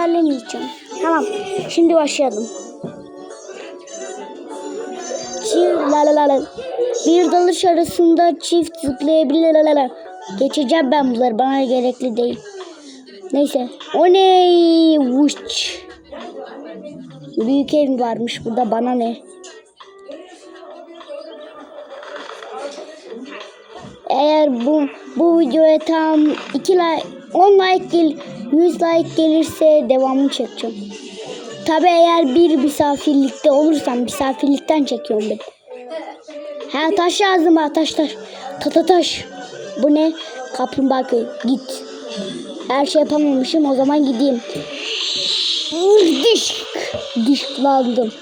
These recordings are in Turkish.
Hallemeyeceğim. Tamam. Şimdi başlayalım. Çift la la la. Bir dalış arasında çift zıplayabilir la la la. Geçeceğim ben bunları. Bana gerekli değil. Neyse. O ne? Vuş. Büyük ev varmış burada. Bana ne? Eğer bu bu videoya tam 2 like 10 like 100 like gelirse devamını çekeceğim. Tabi eğer bir misafirlikte olursam misafirlikten çekiyorum ben. Ha taş lazım ha taş taş. Ta ta taş. Bu ne? Kaplumbağa köy. Git. Her şey yapamamışım o zaman gideyim. Diş. Dişlandım.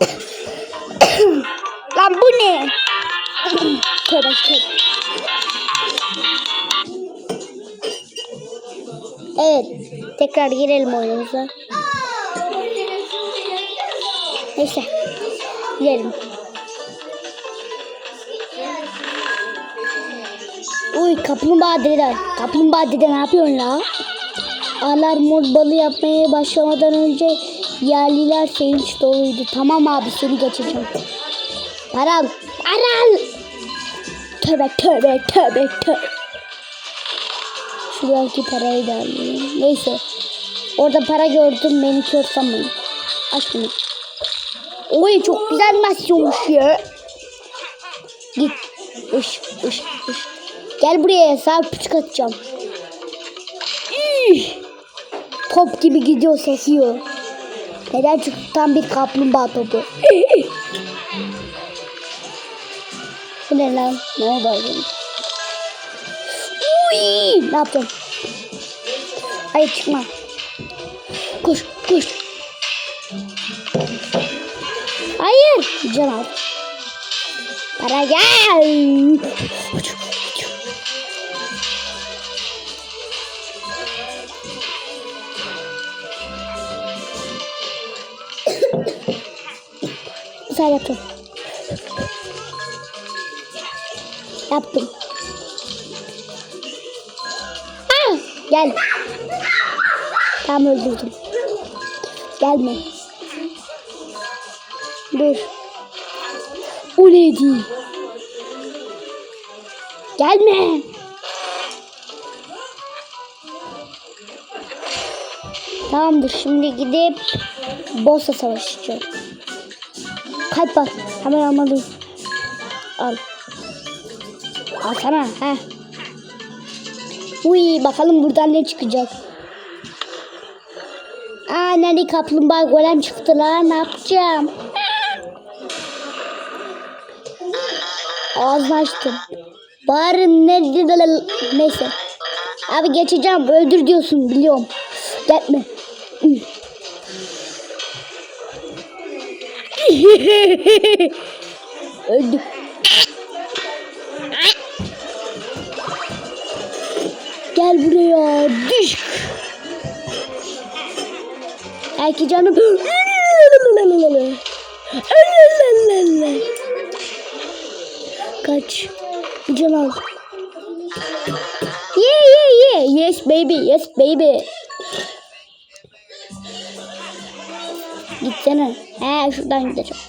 Lan bu ne? tövbe tövbe. Evet. Tekrar girelim oyunumuza. Neyse. Girelim. Uy kaplumbağa dede. Kaplumbağa dede ne yapıyorsun la? Alarm balı yapmaya başlamadan önce yerliler sevinç doluydu. Tamam abi seni geçeceğim. Paral. Paral. Tövbe tövbe tövbe tövbe. Şuradaki parayı da alayım. Neyse. Orada para gördüm beni kör sanmayın. Aç bunu. Oy çok güzel animasyonmuş ya. Git. Üş üş üş. Gel buraya sağ küçük atacağım. Üş. Top gibi gidiyor sekiyor. Neden çıktı tam bir kaplumbağa topu. Bu ne lan? Ne oldu? Uy! Ne yapacağım? Hayır çıkma. Koş koş. Hayır. Can al. Para gel. Sen yaptın. Yaptım. Gel. Tam öldürdüm. Gelme. Dur. O neydi? Gelme. Tamamdır. Şimdi gidip boss'a savaşacağım. Kalp var. Hemen almalıyım. Al. Al sana. Heh. Uy bakalım buradan ne çıkacak. Aa nerede kaplumbağa golem çıktı lan ne yapacağım? Ağzını açtım. Bari nerede neyse. Abi geçeceğim öldür diyorsun biliyorum. Gelme. Öldü. Gel buraya. Düş. Belki canım. Kaç. Can al. Yeah yeah yeah. Yes baby. Yes baby. Gitsene. He şuradan gideceğim.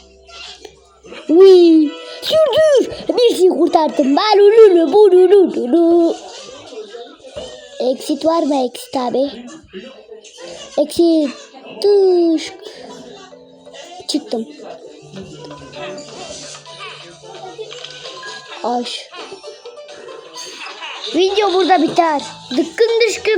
Uy. Dur. Bir şey kurtardım. Balululu bulululu. Exit var mı exit abi? Exit. Dış. Çıktım. Aş. Video burada biter. Dıkkın dışkın.